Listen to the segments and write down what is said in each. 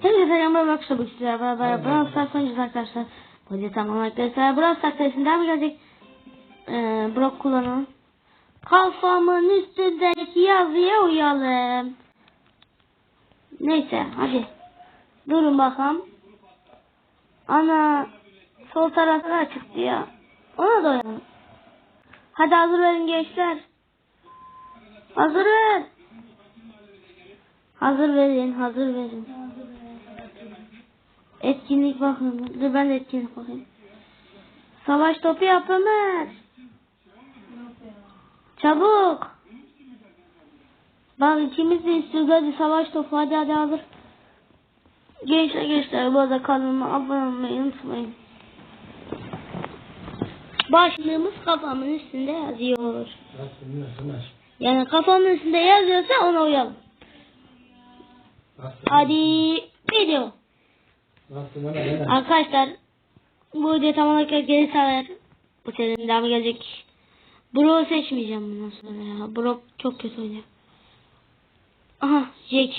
Hepinize selamlar arkadaşlar. Bu sizlerle beraber Brawl Stars oynayacağız arkadaşlar. Videoyu tamam arkadaşlar. Brawl Stars serisinde devam gelecek. Ee, Brock kullanalım. Kafamın üstündeki yazıya uyalım. Neyse hadi. Durun bakalım. Ana sol tarafta çıktı ya. Ona da uyalım. Hadi hazır verin gençler. Hazır ver. Hazır verin, hazır verin. Etkinlik bakın. Ben de etkinlik bakayım. Savaş topu yap Ömer. Çabuk. Bak ikimiz de istiyoruz. Hadi savaş topu. Hadi hadi hazır. Gençler gençler bu arada kanalıma abone olmayı unutmayın. Başlığımız kafamın üstünde yazıyor. Yani kafamın üstünde yazıyorsa ona uyalım. Hadi video. Arkadaşlar bu video tam olarak geri sever. Bu serinin devamı gelecek. Brock'u seçmeyeceğim bundan sonra ya. Brock çok kötü oynuyor. Aha Jack.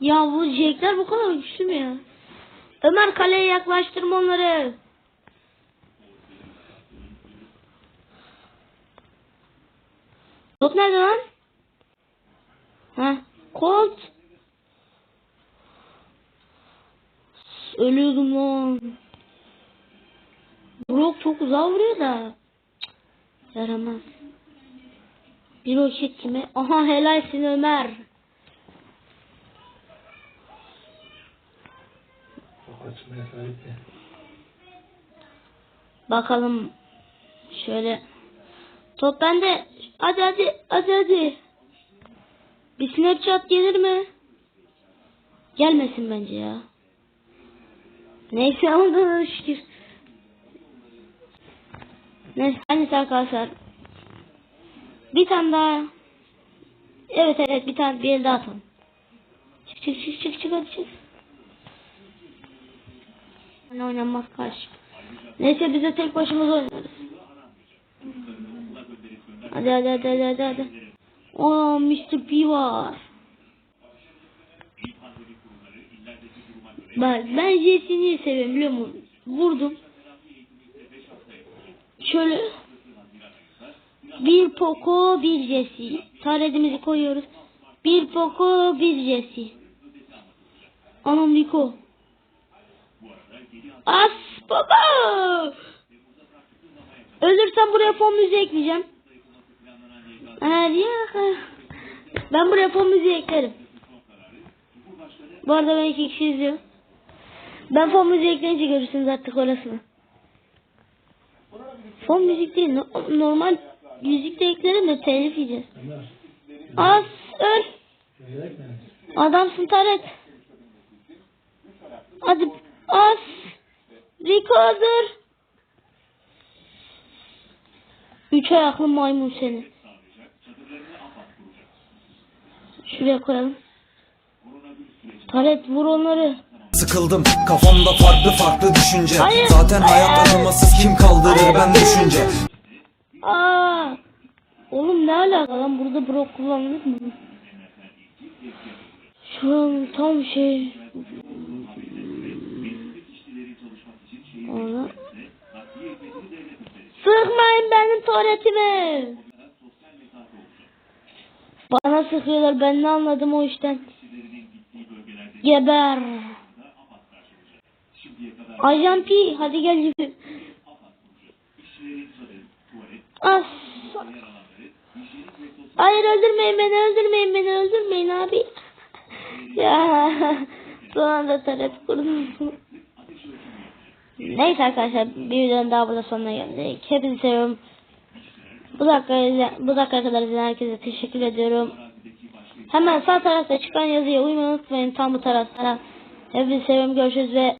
Ya bu Jack'ler bu kadar güçlü mü ya? Ömer kaleye yaklaştırma onları. Top nerede lan? Ha, Colt. Ölüyordum lan. Brock çok uzağa vuruyor da. Yaramaz. Bir roket kime? Aha helalsin Ömer. Bakalım. Şöyle. Top bende. Hadi hadi. Hadi hadi. Bir snapchat gelir mi? Gelmesin bence ya. Neyse Allah'a şükür. Neyse hadi arkadaşlar. Bir tane daha. Evet evet bir tane bir el daha atalım. Çık çık çık çık çık çık. Hani oynanmaz karşı. Neyse biz de tek başımıza oynarız. Hadi hadi hadi hadi. hadi. Aa Mr. P var. Bak ben Jesse'yi seviyorum biliyor musun? Vurdum. Şöyle bir Poco bir Jesse. Taredimizi koyuyoruz. Bir Poco bir Jesse. Anam Niko. As baba. Ölürsem buraya fon müziği ekleyeceğim. Ben buraya fon müziği eklerim. Bu arada ben iki kişi izliyorum. Ben fon müziği ekleyince görürsünüz artık orasını. Fon müzik değil. no- Normal müzik de eklerim de telif yiyeceğiz. As öl. Adamsın Taret. Hadi. Rico hazır. Üç ayaklı maymun seni. Şuraya koyalım. Taret vur onları. Sıkıldım kafamda farklı farklı düşünce Hayır. Zaten hayat acımasız kim kaldırır ben düşünce Aa! Oğlum ne alaka lan burada brok kullanılır mı? Şu an tam şey... Ona... Sıkmayın benim tuvaletimi! Bana sıkıyorlar ben ne anladım o işten. Geber! Ajan P hadi gel. As. Hayır öldürmeyin beni öldürmeyin beni öldürmeyin abi. ya son anda taret kurdum. Neyse arkadaşlar bir videonun daha burada sonuna geldik. Hepinizi seviyorum. Bu dakika bu dakika kadar izleyen herkese teşekkür ediyorum. Hemen sağ tarafta çıkan yazıya uymayı unutmayın tam bu tarafta. Hepinizi seviyorum görüşürüz ve